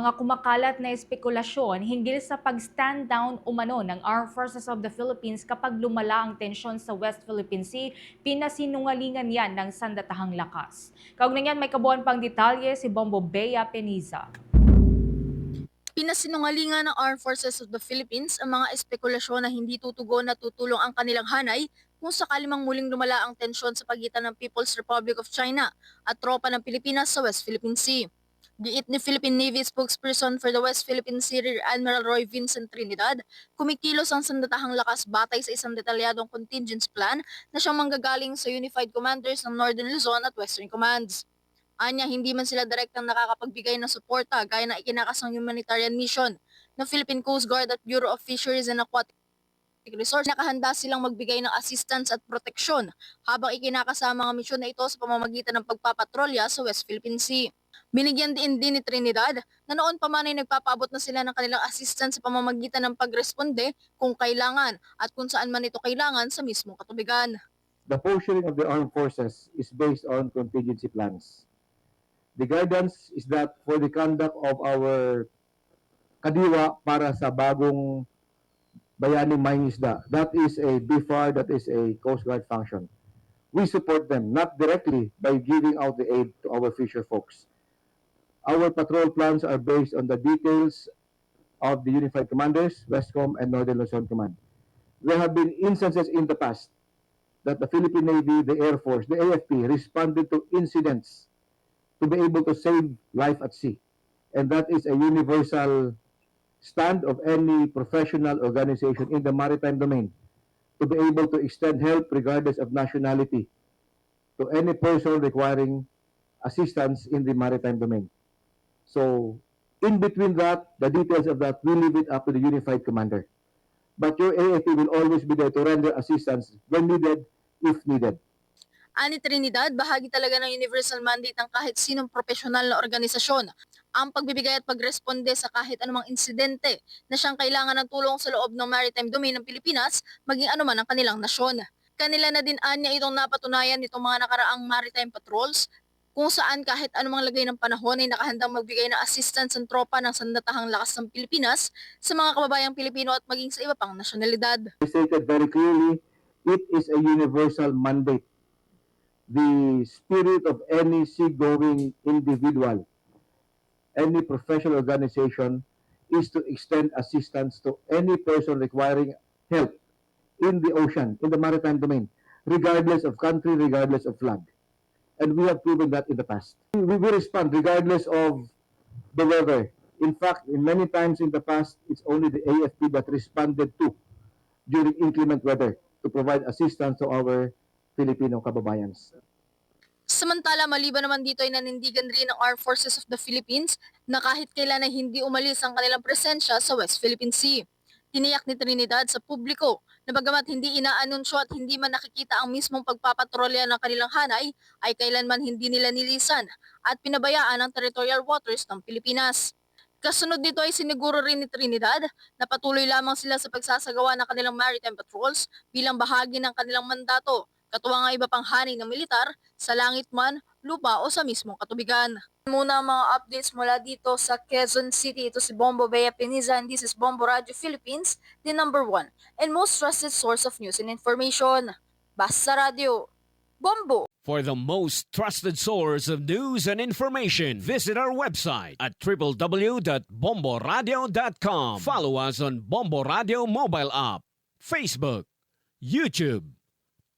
mga kumakalat na espekulasyon hinggil sa pag-stand down umano ng Armed Forces of the Philippines kapag lumala ang tensyon sa West Philippine Sea, pinasinungalingan yan ng sandatahang lakas. Kaugnay yan, may kabuuan pang detalye si Bombo Bea Peniza. Pinasinungalingan ng Armed Forces of the Philippines ang mga espekulasyon na hindi tutugon na tutulong ang kanilang hanay kung sakali muling lumala ang tensyon sa pagitan ng People's Republic of China at tropa ng Pilipinas sa West Philippine Sea. Giit ni Philippine Navy spokesperson for the West Philippine Sea Rear Admiral Roy Vincent Trinidad, kumikilos ang sandatahang lakas batay sa isang detalyadong contingency plan na siyang manggagaling sa Unified Commanders ng Northern Luzon at Western Commands. Anya, hindi man sila direktang nakakapagbigay ng suporta gaya na ikinakasang humanitarian mission ng Philippine Coast Guard at Bureau of Fisheries and Aquatic Resources. Nakahanda silang magbigay ng assistance at proteksyon habang ikinakasama ang misyon na ito sa pamamagitan ng pagpapatrolya sa West Philippine Sea. Binigyan din din ni Trinidad na noon pa man ay nagpapaabot na sila ng kanilang assistance sa pamamagitan ng pagresponde kung kailangan at kung saan man ito kailangan sa mismong katubigan. the posturing of the armed forces is based on contingency plans. The guidance is that for the conduct of our kadiwa para sa bagong bayani mangisda, that is a BFAR, that is a Coast Guard function. We support them, not directly by giving out the aid to our fisher folks. Our patrol plans are based on the details of the Unified Commanders, Westcom, and Northern Luzon Command. There have been instances in the past that the Philippine Navy, the Air Force, the AFP responded to incidents to be able to save life at sea. And that is a universal stand of any professional organization in the maritime domain to be able to extend help regardless of nationality to any person requiring assistance in the maritime domain. So, in between that, the details of that, we leave it up to the unified commander. But your AFP will always be there to render assistance when needed, if needed. Ani Trinidad, bahagi talaga ng universal mandate ng kahit sinong profesional na organisasyon ang pagbibigay at pagresponde sa kahit anumang insidente na siyang kailangan ng tulong sa loob ng maritime domain ng Pilipinas, maging anuman ang kanilang nasyon. Kanila na din anya itong napatunayan nitong mga nakaraang maritime patrols kung saan kahit anumang lagay ng panahon ay nakahandang magbigay ng assistance ang tropa ng sandatahang lakas ng Pilipinas sa mga kababayang Pilipino at maging sa iba pang nasyonalidad. stated very clearly, it is a universal mandate. The spirit of any seagoing individual, any professional organization is to extend assistance to any person requiring help in the ocean, in the maritime domain, regardless of country, regardless of flag. And we have proven that in the past. We will respond regardless of the weather. In fact, in many times in the past, it's only the AFP that responded to during inclement weather to provide assistance to our Filipino kababayans. Samantala, maliban naman dito ay nanindigan rin ng Armed Forces of the Philippines na kahit kailan ay hindi umalis ang kanilang presensya sa West Philippine Sea. Tiniyak ni Trinidad sa publiko na bagamat hindi inaanunsyo at hindi man nakikita ang mismong pagpapatrolya ng kanilang hanay, ay kailanman hindi nila nilisan at pinabayaan ang territorial waters ng Pilipinas. Kasunod nito ay siniguro rin ni Trinidad na patuloy lamang sila sa pagsasagawa ng kanilang maritime patrols bilang bahagi ng kanilang mandato, katuwang ang iba pang hanay ng militar sa langit man, lupa o sa mismong katubigan. Muna mga updates mula dito sa Quezon City. Ito si Bombo Bea Peniza and this is Bombo Radio Philippines, the number one and most trusted source of news and information. Basta Radio. Bombo! For the most trusted source of news and information, visit our website at www.bomboradio.com. Follow us on Bombo Radio mobile app, Facebook, YouTube,